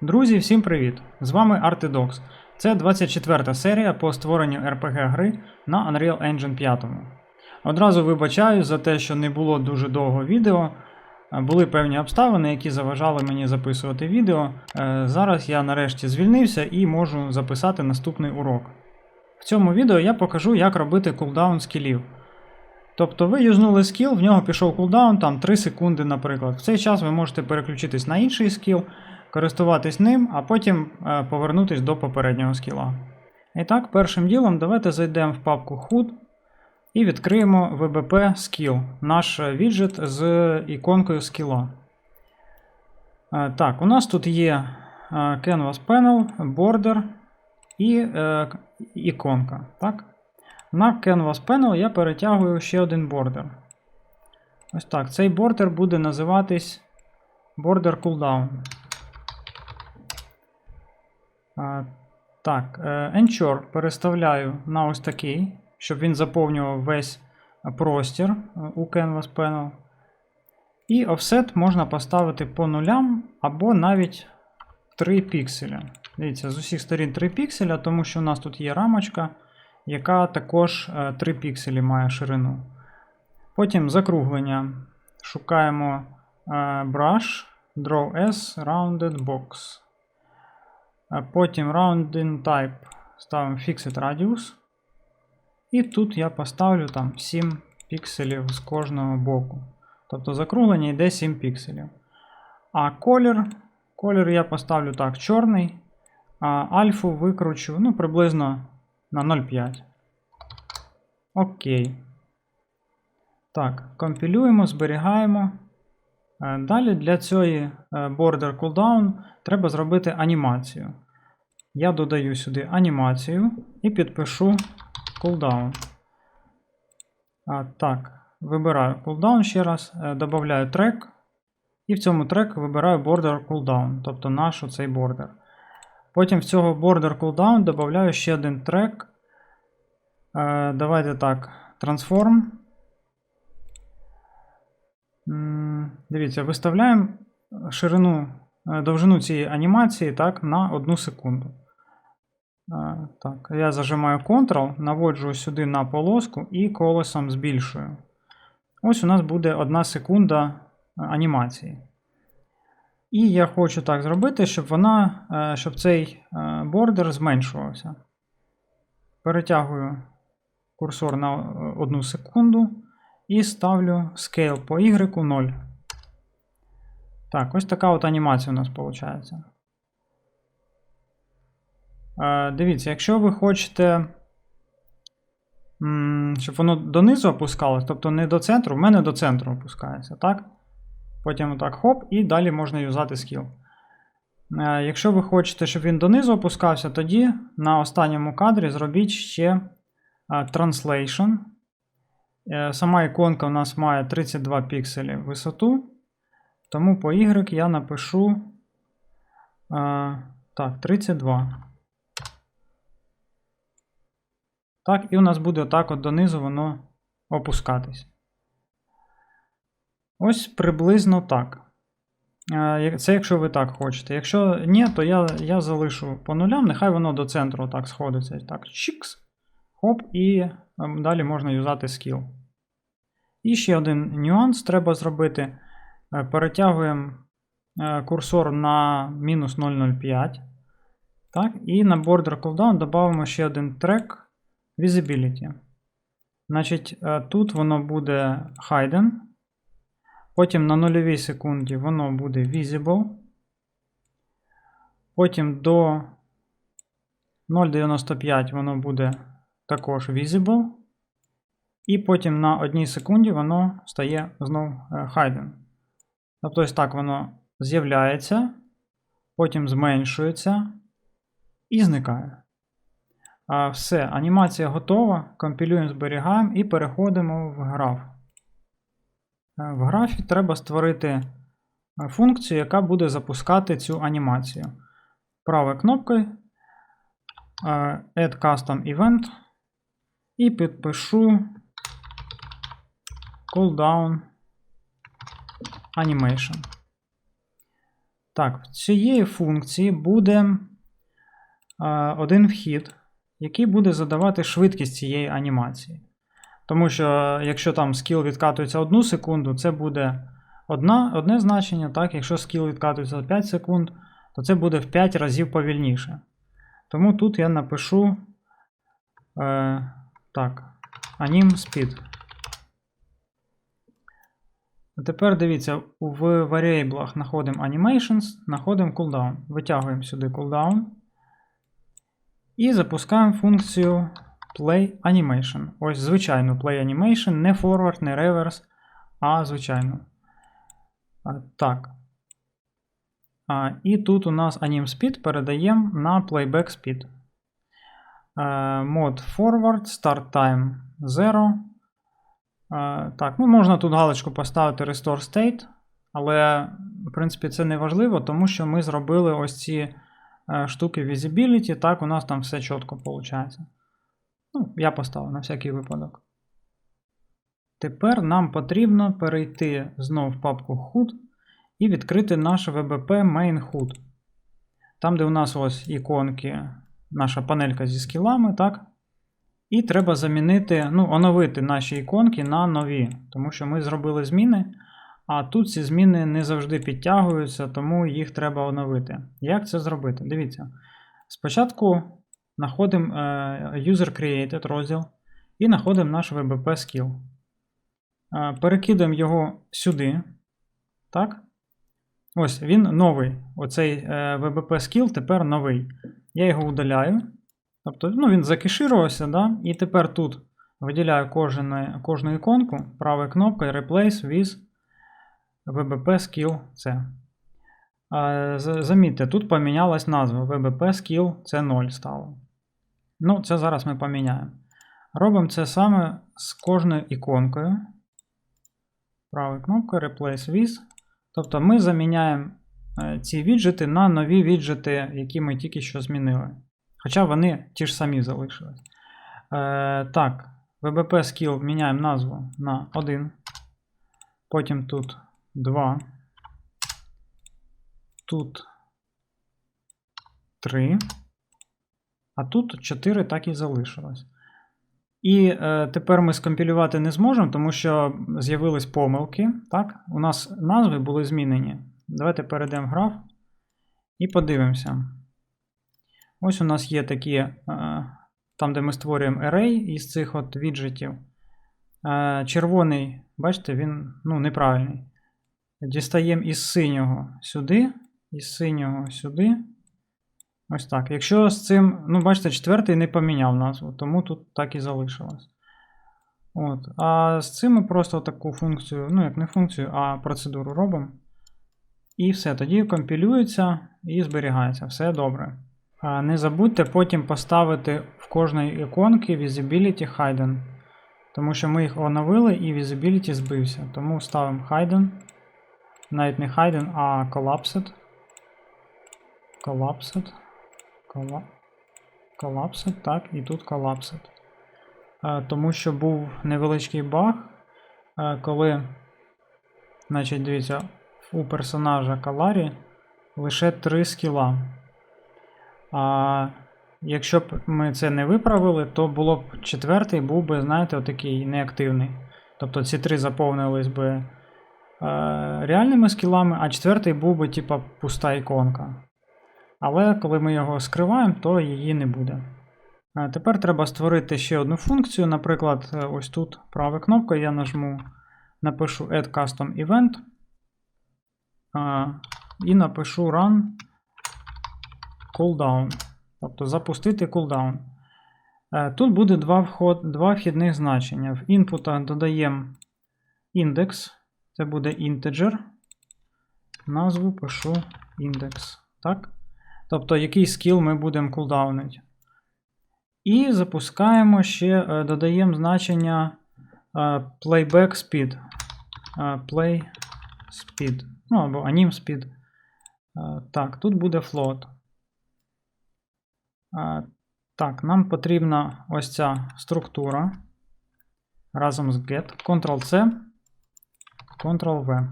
Друзі, всім привіт! З вами Artidox. Це 24 серія по створенню RPG гри на Unreal Engine 5. Одразу вибачаю за те, що не було дуже довго відео. Були певні обставини, які заважали мені записувати відео. Е, Зараз я нарешті звільнився і можу записати наступний урок. В цьому відео я покажу, як робити кулдаун скілів. Тобто ви юзнули скіл, в нього пішов кулдаун там 3 секунди, наприклад. В цей час ви можете переключитись на інший скіл, користуватись ним, а потім е, повернутись до попереднього скіла. І так, першим ділом давайте зайдемо в папку HUD і відкриємо VBP Skill, наш віджит з іконкою скіла. Е, Так, у нас тут є е, Canvas Panel, Border і іконка. Так? На Canvas Panel я перетягую ще один бордер. Ось так. Цей бордер буде називатись Border Cooldown. Так, е, Ensure переставляю на ось такий, щоб він заповнював весь простір е, у Canvas Panel. І offset можна поставити по нулям або навіть 3 пікселя. Дивіться, з усіх сторін 3 пікселя, тому що у нас тут є рамочка, яка також е, 3 пікселі має ширину. Потім закруглення. Шукаємо е, Brush, Draw S, Rounded Box. А Потім Rounding Type ставимо Fixed Radius. І тут я поставлю там 7 пікселів з кожного боку. Тобто закруглення йде 7 пікселів. А колір, колір я поставлю так, чорний, а альфу викручу ну, приблизно на 0,5. Окей. Так, компілюємо, зберігаємо. Е, Далі для цієї е, border cooldown треба зробити анімацію. Я додаю сюди анімацію і підпишу cooldown. Так, вибираю cooldown ще раз, е, додаю трек. І в цьому трек вибираю border cooldown, тобто наш оцей бордер. Потім в цього border cooldown додаю ще один трек. Давайте так, transform. Дивіться, виставляємо ширину, е, довжину цієї анімації так, на 1 секунду. Е, Так, я зажимаю Ctrl, наводжу сюди на полоску і колесом збільшую. Ось у нас буде 1 секунда е, анімації. І я хочу так зробити, щоб вона, е, щоб цей е, бордер зменшувався. Перетягую курсор на 1 секунду і ставлю scale по Y 0. Так, ось така от анімація у нас виходить. Е, Дивіться, якщо ви хочете, щоб воно донизу опускалось, тобто не до центру, в мене до центру опускається, так? Потім отак хоп, і далі можна юзати скіл. Е, Якщо ви хочете, щоб він донизу опускався, тоді на останньому кадрі зробіть ще е, Translation. Е, Сама іконка у нас має 32 пікселі висоту. Тому по Y я напишу е, так, 32. Так, і у нас буде отак от донизу воно опускатись. Ось приблизно так. Е, Це якщо ви так хочете. Якщо ні, то я, я залишу по нулям, нехай воно до центру так сходиться. Так, чікс. Хоп, і ем, далі можна юзати скіл. І ще один нюанс треба зробити. Е, Перетягуємо е, курсор на мінус 0,05. Так, і на border cooldown додамо ще один трек Visibility. Значить, е, тут воно буде hidden. Потім на нульовій секунді воно буде visible. Потім до 0,95 воно буде також visible. І потім на одній секунді воно стає знов е, hidden. Тобто ось так воно з'являється, потім зменшується і зникає. Все, анімація готова. Компілюємо, зберігаємо і переходимо в граф. Е, В графі треба створити е, функцію, яка буде запускати цю анімацію. Правою кнопкою Add Custom Event і підпишу Cooldown Animation. Так, в цієї функції буде е, один вхід, який буде задавати швидкість цієї анімації. Тому що, якщо там скіл відкатується 1 секунду, це буде одна, одне значення. так? Якщо скіл відкатується 5 секунд, то це буде в 5 разів повільніше. Тому тут я напишу е, так, anim speed. А Тепер дивіться, в variables знаходимо animations, знаходимо cooldown. Витягуємо сюди cooldown. І запускаємо функцію play animation. Ось звичайну play animation, не forward, не reverse, а звичайну. Так. І тут у нас anim speed передаємо на playback speed. Мод forward, start time 0. Е, Так, ну можна тут галочку поставити Restore State, але, в принципі, це не важливо, тому що ми зробили ось ці е, штуки Visibility, так, у нас там все чітко виходить. Ну, я поставив на всякий випадок. Тепер нам потрібно перейти знову в папку HUD і відкрити наш VBP Main HUD. Там, де у нас ось іконки, наша панелька зі скілами, так? І треба замінити, ну, оновити наші іконки на нові, тому що ми зробили зміни, а тут ці зміни не завжди підтягуються, тому їх треба оновити. Як це зробити? Дивіться. Спочатку знаходимо е, User Created розділ і знаходимо наш VBP Skill. Е, перекидаємо його сюди. Так? Ось він новий. Оцей е, VBP Skill тепер новий. Я його удаляю. Тобто ну, він закеширувався, да? і тепер тут виділяю кожне, кожну іконку правою кнопкою Replace with VBP Skill C. Замітьте, тут помінялась назва VBP Skill C 0 стало. Ну, це зараз ми поміняємо. Робимо це саме з кожною іконкою. Правою кнопкою Replace with. Тобто ми заміняємо е, ці віджити на нові віджити, які ми тільки що змінили. Хоча вони ті ж самі залишились. Е, Так, VBP skill міняємо назву на 1. Потім тут 2. Тут 3. А тут 4 так і залишилось. І е, тепер ми скомпілювати не зможемо, тому що з'явились помилки. Так? У нас назви були змінені. Давайте перейдемо в граф і подивимося. Ось у нас є такі, е, там, де ми створюємо array із цих от віджитів. Е, червоний, бачите, він ну, неправильний. Дістаємо із синього сюди, із синього сюди. Ось так. Якщо з цим, ну, бачите, четвертий не поміняв назву, тому тут так і залишилось. От. А з цим ми просто таку функцію, ну, як не функцію, а процедуру робимо. І все, тоді компілюється і зберігається. Все добре. Не забудьте потім поставити в кожної іконки Visibility Hidden. Тому що ми їх оновили і Visibility збився. Тому ставимо Hidden. Навіть не Hidden, а Collapsed. Collapsed. Collapsed, так, і тут Collapsed. Тому що був невеличкий баг, коли, значить, дивіться, у персонажа Каларі лише 3 скіла. А якщо б ми це не виправили, то було б четвертий був би, знаєте, отакий неактивний. Тобто ці три заповнились би е, реальними скілами, а четвертий був би, типа, пуста іконка. Але коли ми його скриваємо, то її не буде. А тепер треба створити ще одну функцію. Наприклад, е, ось тут правою кнопкою я нажму, напишу Add Custom Event. А, і напишу Run cooldown. Тобто запустити cooldown. Е, тут буде два вход, два вхідних значення. В інпутах додаємо індекс. Це буде integer. Назву пишу індекс. Тобто, який скіл ми будемо кулдаунити. І запускаємо ще, е, додаємо значення е, playback speed. Play speed. Ну або anim speed. Так, тут буде float. Так, нам потрібна ось ця структура разом з get. Ctrl-C, Ctrl-V.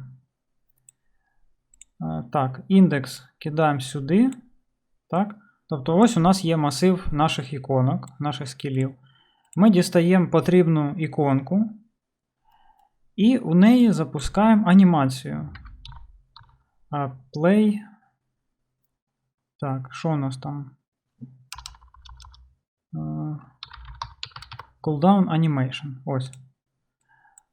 Е, Так, індекс кидаємо сюди. Так. Тобто ось у нас є масив наших іконок, наших скілів. Ми дістаємо потрібну іконку. І у неї запускаємо анімацію. Play. Так, що у нас там? А, Cooldown Animation. Ось.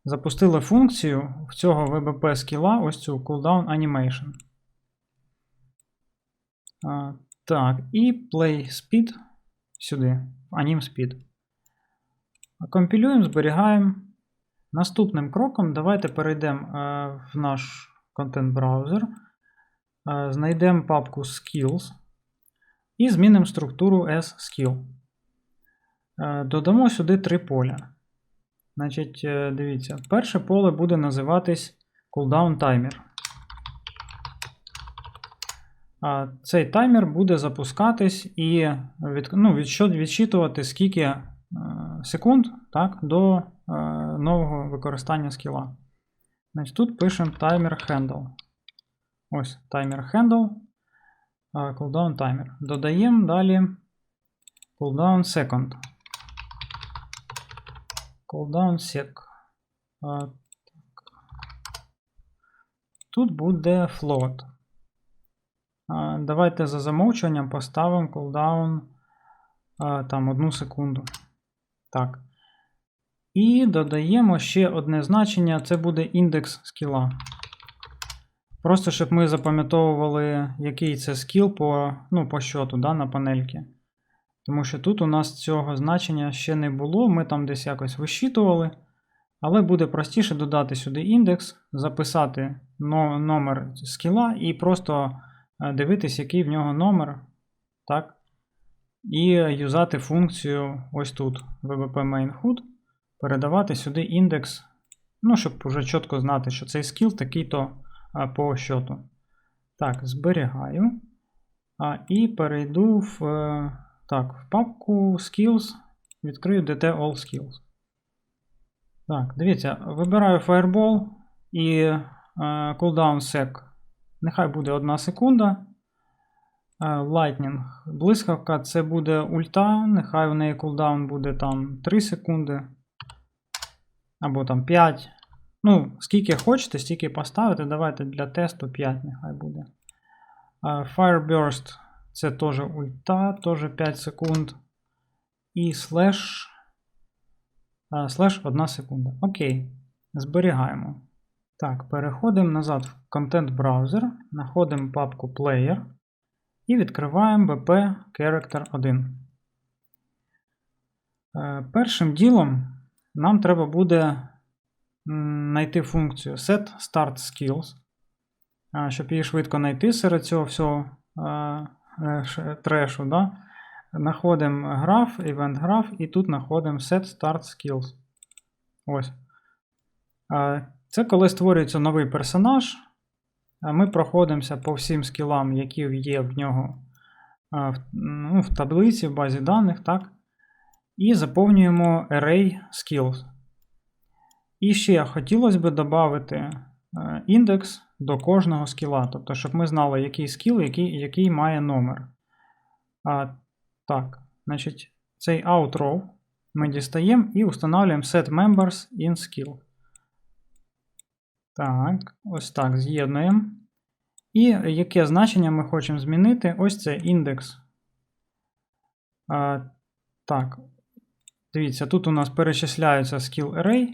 Запустили функцію в цього VBP скіла, ось цю Cooldown Animation. А, Так, і Play Speed сюди, Anim Speed. Компілюємо, зберігаємо. Наступним кроком давайте перейдемо е, в наш контент-браузер, е, знайдемо папку Skills і змінимо структуру S-Skill. Е, додамо сюди три поля. Значить, е, дивіться, перше поле буде називатись Cooldown Timer. Цей таймер буде запускатись і від, ну, відсчитувати скільки е, секунд так, до нового використання скіла. Значить, Тут пишемо timer handle. Ось timer handle, cooldown timer. Додаємо далі cooldown second. Cooldown sec. Е. Тут буде float. А, Давайте за замовчуванням поставимо cooldown а, там одну секунду. Так. І додаємо ще одне значення, це буде індекс скіла. Просто щоб ми запам'ятовували, який це скіл по ну, по щоту да, на панельки. Тому що тут у нас цього значення ще не було, ми там десь якось вищитували. Але буде простіше додати сюди індекс, записати номер скіла і просто е, дивитись, який в нього номер. Так? І юзати функцію ось тут, VBP main hood, передавати сюди індекс, ну, щоб вже чітко знати, що цей скіл такий-то а, по щоту. Так, зберігаю. І перейду в, е, так, в папку Skills, відкрию DT All Skills. Так, дивіться, вибираю Fireball і е, cooldown sec. Нехай буде 1 секунда. Е, Lightning. Блискавка це буде ульта, нехай в неї кулдаун буде там 3 секунди. Або там 5. Ну, скільки хочете, стільки поставити. Давайте для тесту 5 нехай буде. Е, Fireburst це теж ульта, теж 5 секунд. І слеш. Слеш 1 секунда. Окей. Зберігаємо. Так, переходимо назад в контент браузер, знаходимо папку Player. І відкриваємо BP Character 1. Е, Першим ділом нам треба буде знайти функцію Set Start Skills. Щоб її швидко знайти серед цього всього е, трешу. Да? Находимо граф, Event Graph, і тут знаходимо Set Start Skills. Ось. Е, Це коли створюється новий персонаж. Ми проходимося по всім скілам, які є в нього ну, в таблиці, в базі даних, так? І заповнюємо array skills. І ще хотілося б додати е, індекс до кожного скіла. Тобто, щоб ми знали, який скіл, який, який має номер. А, Так, значить, цей outrow ми дістаємо і встановлюємо set members in skill. Так, ось так з'єднуємо. І яке значення ми хочемо змінити? Ось це індекс. Так. Дивіться, тут у нас перечисляється skill array.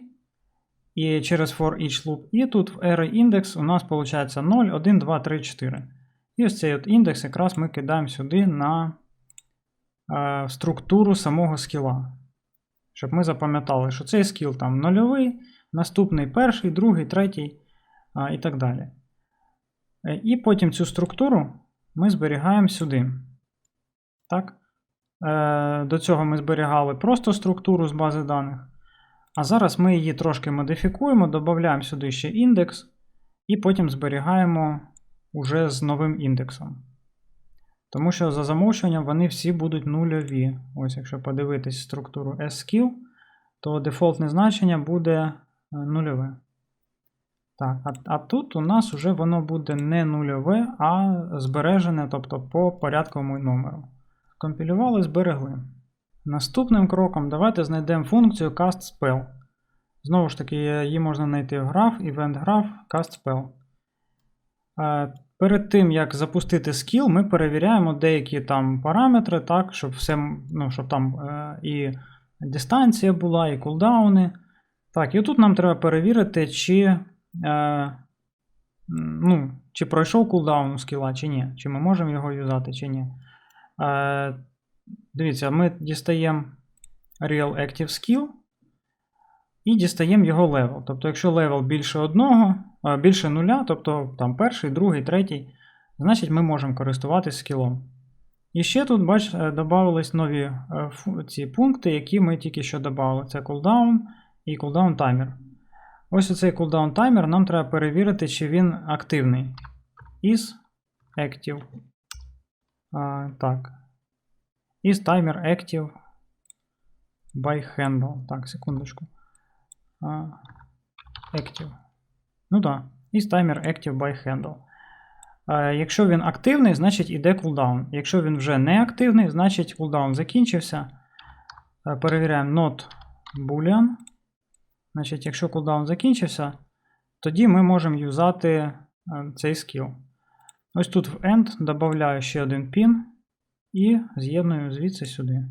І через for each loop. І тут в array index у нас виходить 0, 1, 2, 3, 4. І ось цей от індекс якраз ми кидаємо сюди на е, структуру самого скіла. Щоб ми запам'ятали, що цей скіл там нульовий, наступний перший, другий, третій а, і так далі. Е, І потім цю структуру ми зберігаємо сюди. Так? Е, До цього ми зберігали просто структуру з бази даних. А зараз ми її трошки модифікуємо, додаємо сюди ще індекс, і потім зберігаємо уже з новим індексом. Тому що за замовчуванням вони всі будуть нульові. Ось, якщо подивитись структуру SQL, то дефолтне значення буде е, нульове. Так, а, а тут у нас вже воно буде не нульове, а збережене, тобто по порядковому номеру. Компілювали, зберегли. Наступним кроком давайте знайдемо функцію castSpell. Знову ж таки, її можна знайти в граф, event graph, castSpell. Е, Перед тим, як запустити скіл, ми перевіряємо деякі там параметри, так, щоб все, ну, щоб там е, і дистанція була, і кулдауни. Так, і тут нам треба перевірити, чи, е, ну, чи пройшов кулдаун скіла, чи ні. Чи ми можемо його юзати, чи ні. Е, дивіться, ми дістаємо Real Active Skill і дістаємо його левел. Тобто, якщо левел більше одного, е, більше нуля, тобто там перший, другий, третій, значить ми можемо користуватись скілом. І ще тут, бач, е, додавались нові е, ці пункти, які ми тільки що додали. Це cooldown і cooldown таймер. Ось оцей cooldown таймер нам треба перевірити, чи він активний. Is active. А, так. Is timer active by handle. Так, секундочку. Active. Ну так. Да. Is timer active by handle. Якщо він активний, значить іде кулдаун. Якщо він вже не активний, значить кулдаун закінчився. Е, Перевіряємо not boolean. Значить, якщо кулдаун закінчився, тоді ми можемо юзати е, цей скіл. Ось тут в end додаю ще один pin і з'єдную звідси сюди.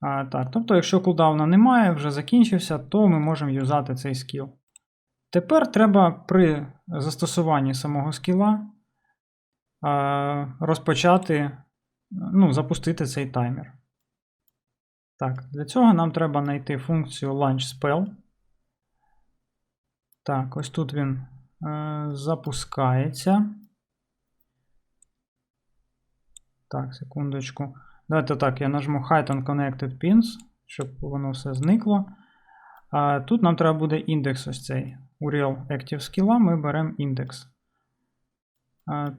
А, так, тобто, якщо кулдауна немає, вже закінчився, то ми можемо юзати цей скіл. Тепер треба при застосуванні самого скіла а, розпочати, ну, запустити цей таймер. Так, для цього нам треба знайти функцію launchSpell. Так, ось тут він е, запускається. Так, секундочку. Давайте так, я нажму Hide on Connected Pins, щоб воно все зникло. А тут нам треба буде індекс ось цей. У Real Active Skill ми беремо індекс. А,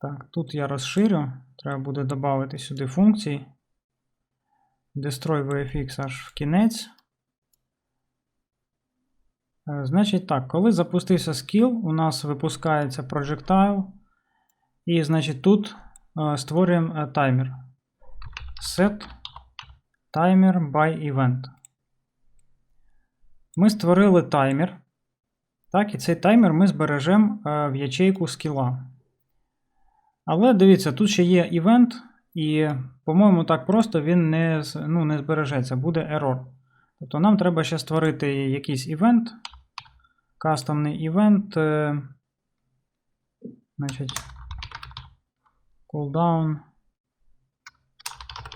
так, тут я розширю. Треба буде додати сюди функції. Destroy VFX аж в кінець. Значить так, коли запустився скіл, у нас випускається projectile. І, значить, тут створюємо е, таймер. Set timer by event. Ми створили таймер. Так, і цей таймер ми збережемо е, в ячейку скіла. Але дивіться, тут ще є івент, і, по-моєму, так просто він не, ну, не збережеться, буде error. Тобто нам треба ще створити якийсь івент, кастомний івент. е, Значить, cooldown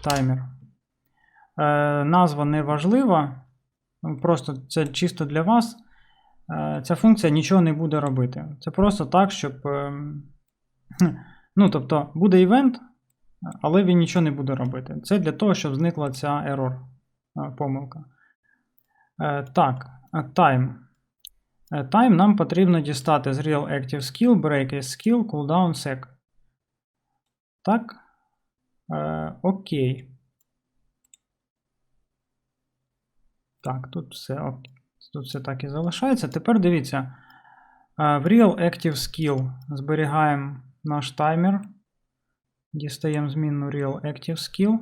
таймер. Е, назва не важлива. Ну, Просто це чисто для вас. Е, Ця функція нічого не буде робити. Це просто так, щоб. ем, Ну, тобто, буде івент, але він нічого не буде робити. Це для того, щоб зникла ця error е, помилка. Е, Так, е, time. Е, Time нам потрібно дістати з Real Active Skill, Break is Skill, Cooldown Sec. Так. Е, Окей. Так, тут все, тут все так і залишається. Тепер дивіться. е, В Real Active Skill зберігаємо наш таймер. Дістаємо змінну Real Active Skill.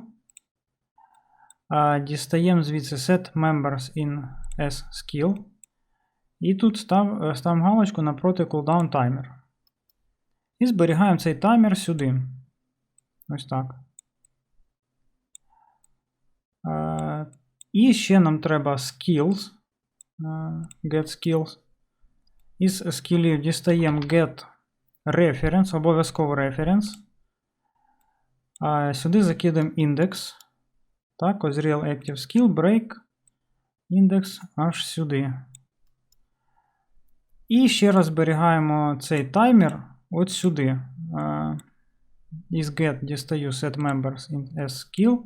Е, Дістаємо звідси Set Members in S Skill. І тут став, е, ставимо галочку напроти Cooldown Timer. І зберігаємо цей таймер сюди. Ось так. Е, І ще нам треба skills. е, Get skills. Із скілів дістаємо get reference, обов'язково reference. А Сюди закидаємо індекс. Так, ось Real Active Skill, break. Індекс аж сюди. І ще раз зберігаємо цей таймер от сюди. Із get дістаю set members in S skill.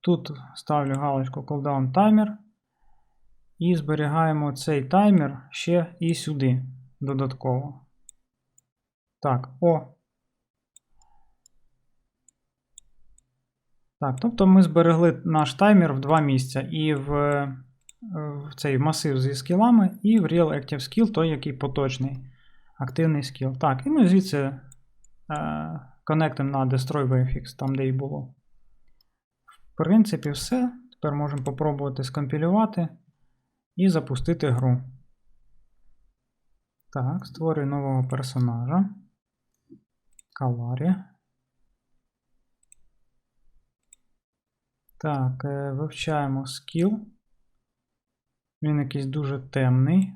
Тут ставлю галочку cooldown timer. І зберігаємо цей таймер ще і сюди додатково. Так, о. Так, тобто ми зберегли наш таймер в два місця. І в в цей масив зі скілами, і в Real Active Skill, той, який поточний, активний скіл. Так, і ми звідси е, конектимо на Destroy VFX, там де і було. В принципі, все. Тепер можемо попробувати скомпілювати і запустити гру. Так, створюю нового персонажа. Каларі. Так, е, вивчаємо скіл. Він якийсь дуже темний.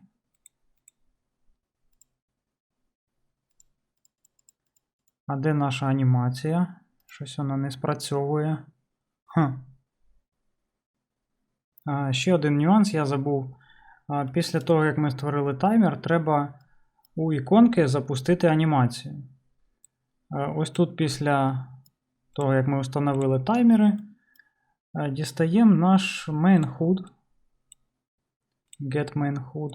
А де наша анімація? Щось вона не спрацьовує. Хм. А, ще один нюанс я забув. А, після того, як ми створили таймер, треба у іконки запустити анімацію. А, ось тут, після того, як ми встановили таймери, а, дістаємо наш main. Get main HUD.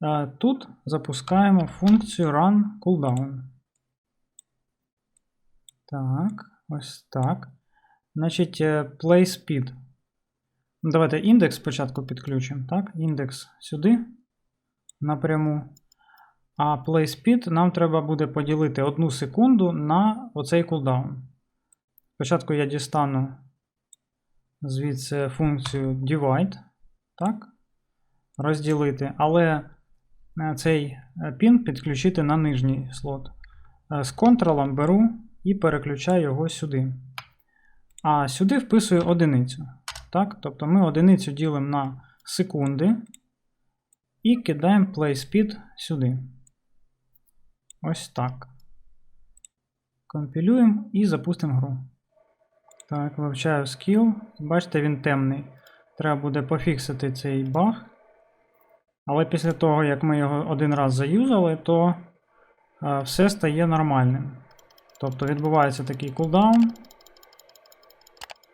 А, тут запускаємо функцію run cooldown. Так, ось так. Значить, е, play speed. Ну, Давайте індекс спочатку підключимо. Так, індекс сюди напряму. А play speed нам треба буде поділити 1 секунду на оцей кулдаун. Спочатку я дістану звідси функцію divide. Так, розділити, але е, цей е, пін підключити на нижній слот. З контролом беру і переключаю його сюди. А сюди вписую одиницю. Так? Тобто ми одиницю ділимо на секунди і кидаємо PlaySpeed сюди. Ось так. Компілюємо і запустимо гру. Так, вивчаю скіл. Бачите, він темний. Треба буде пофіксити цей баг. Але після того, як ми його один раз заюзали, то е, все стає нормальним. Тобто відбувається такий кулдаун.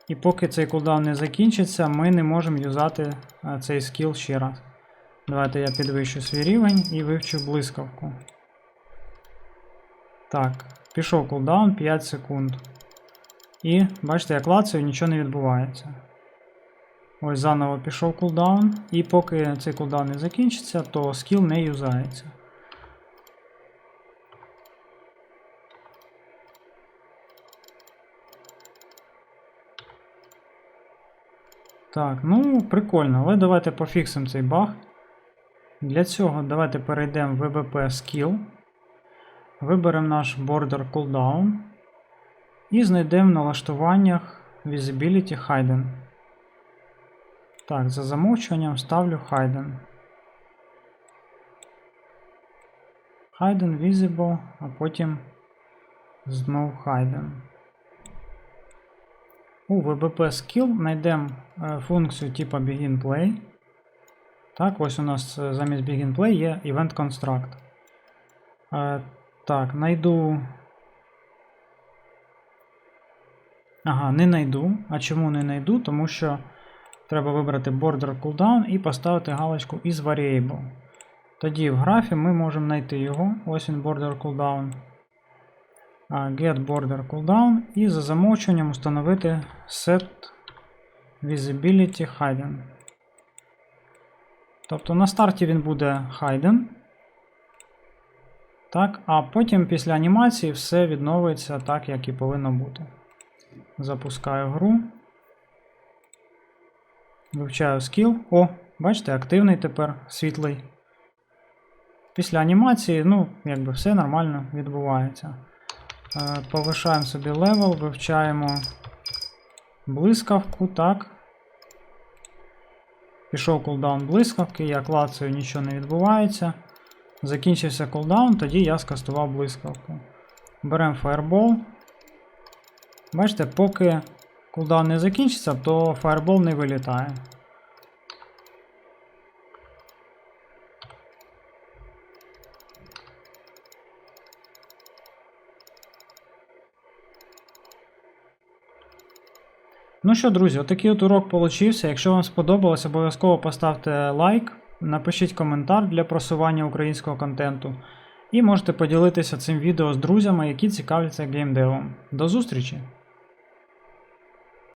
І поки цей кулдаун не закінчиться, ми не можемо юзати цей скіл ще раз. Давайте я підвищу свій рівень і вивчу блискавку. Так, пішов кулдаун 5 секунд. І бачите, як лацаю, нічого не відбувається. Ось заново пішов кулдаун. І поки цей кулдаун не закінчиться, то скіл не юзається. Так, ну, прикольно, але давайте пофіксимо цей баг. Для цього давайте перейдемо в VBP Skill. Виберемо наш Border Cooldown і знайдемо в налаштуваннях Visibility Hidden. Так, за замовчуванням ставлю Hidden. Hidden Visible, а потім знов Hidden. У VBP Skill знайдемо е, функцію типу BeginPlay. Так, ось у нас е, замість BeginPlay є Event Construct. Е, Так, знайду. Ага, не знайду. А чому не знайду? Тому що треба вибрати Border Cooldown і поставити галочку is Variable. Тоді в графі ми можемо знайти його. Ось він Border Cooldown. Get Border Cooldown і за замовчуванням встановити Set Visibility Hidden. Тобто на старті він буде Hidden. Так, а потім після анімації все відновиться так, як і повинно бути. Запускаю гру. Вивчаю скіл. О, бачите, активний тепер світлий. Після анімації, ну, якби все нормально відбувається. Е, Повишаємо собі левел, вивчаємо блискавку, так. Пішов кулдаун блискавки, я клацаю, нічого не відбувається. Закінчився кулдаун, тоді я скастував блискавку. Беремо фаербол. Бачите, поки кулдаун не закінчиться, то фаербол не вилітає. Ну що, друзі, отакий от урок получився. Якщо вам сподобалось, обов'язково поставте лайк, напишіть коментар для просування українського контенту. І можете поділитися цим відео з друзями, які цікавляться геймдевом. До зустрічі!